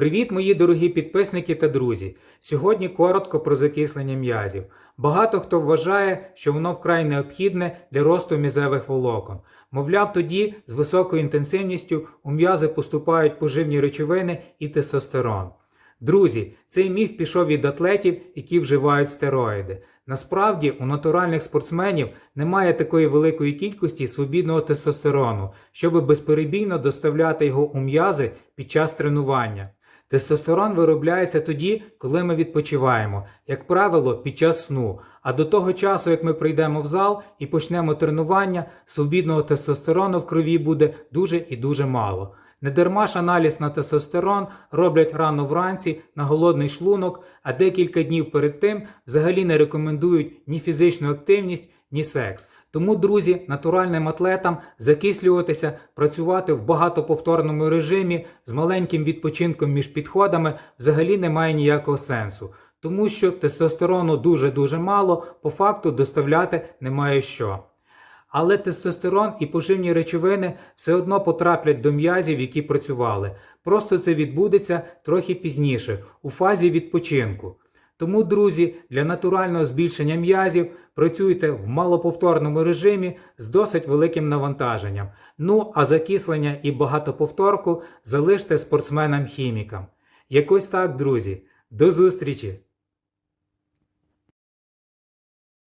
Привіт, мої дорогі підписники та друзі! Сьогодні коротко про закислення м'язів. Багато хто вважає, що воно вкрай необхідне для росту м'язевих волокон. Мовляв, тоді з високою інтенсивністю у м'язи поступають поживні речовини і тестостерон. Друзі, цей міф пішов від атлетів, які вживають стероїди. Насправді, у натуральних спортсменів немає такої великої кількості свобідного тестостерону, щоб безперебійно доставляти його у м'язи під час тренування. Тестостерон виробляється тоді, коли ми відпочиваємо, як правило, під час сну. А до того часу, як ми прийдемо в зал і почнемо тренування, свобідного тестостерону в крові буде дуже і дуже мало. Недарма ж аналіз на тестостерон роблять рано вранці на голодний шлунок, а декілька днів перед тим взагалі не рекомендують ні фізичну активність, ні секс. Тому, друзі, натуральним атлетам закислюватися, працювати в багатоповторному режимі з маленьким відпочинком між підходами взагалі немає ніякого сенсу. Тому що тестостерону дуже-дуже мало, по факту доставляти немає що. Але тестостерон і поживні речовини все одно потраплять до м'язів, які працювали. Просто це відбудеться трохи пізніше, у фазі відпочинку. Тому, друзі, для натурального збільшення м'язів працюйте в малоповторному режимі з досить великим навантаженням. Ну а закислення і багатоповторку залиште спортсменам-хімікам. Якось так, друзі. До зустрічі!